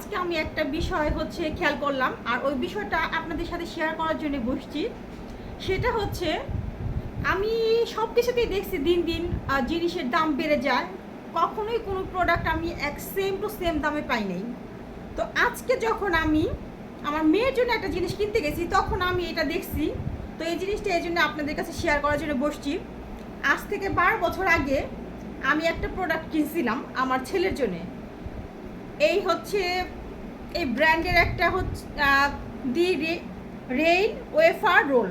আজকে আমি একটা বিষয় হচ্ছে খেয়াল করলাম, আর ওই বিষয়টা আপনাদের সাথে শেয়ার করার জন্য বসছি। সেটা হচ্ছে, আমি সব কিছুতেই দেখছি দিন দিন জিনিসের দাম বেড়ে যায়। কখনোই কোনো প্রোডাক্ট আমি এক সেম টু সেম দামে পাই নাই। তো আজকে যখন আমি আমার মেয়ের জন্য একটা জিনিস কিনতে গেছি, তখন আমি এটা দেখছি। তো এই জিনিসটা এই জন্য আপনাদের কাছে শেয়ার করার জন্য বসছি। আজ থেকে বারো বছর আগে আমি একটা প্রোডাক্ট কিনছিলাম আমার ছেলের জন্যে। এই হচ্ছে, এই ব্র্যান্ডের একটা হচ্ছে দি রেইন ওয়েফার রোল।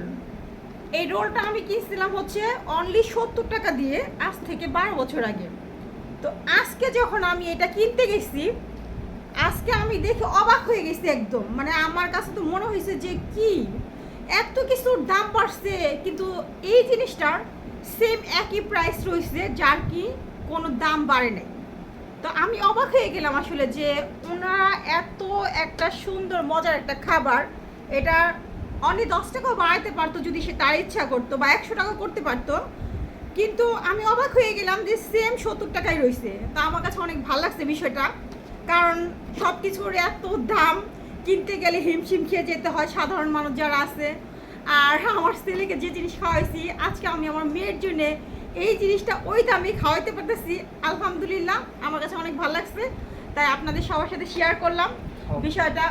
এই রোলটা আমি কিনছিলাম হচ্ছে অনলি সত্তর টাকা দিয়ে, আজ থেকে বারো বছর আগে। তো আজকে যখন আমি এটা কিনতে গেছি, আজকে আমি দেখে অবাক হয়ে গেছি একদম। মানে আমার কাছে তো মনে হয়েছে যে কি? এত কিছুর দাম বাড়ছে, কিন্তু এই জিনিসটার সেম একই প্রাইস রয়েছে, যার কি কোনো দাম বাড়ে নাই। তো আমি অবাক হয়ে গেলাম আসলে যে ওনারা এত একটা সুন্দর, মজার একটা খাবার। এটা অনেক দশ টাকাও বাড়াইতে পারতো যদি সে তার ইচ্ছা করতো বা একশো টাকা করতে পারতো। কিন্তু আমি অবাক হয়ে গেলাম যে সেম সত্তর টাকাই রয়েছে তা আমার কাছে অনেক ভালো লাগছে বিষয়টা। কারণ সব কিছুর এত দাম, কিনতে গেলে হিমশিম খেয়ে যেতে হয় সাধারণ মানুষ যারা আছে। আর আমার ছেলেকে যে জিনিস খাওয়াইছি, আজকে আমি আমার মেয়ের জন্য এই জিনিসটা ওই দামে খাওয়াইতে পারতেছি। আলহামদুলিল্লাহ আমার কাছে অনেক ভালো লাগছে। তাই আপনাদের সবার সাথে শেয়ার করলাম। বিষয়টা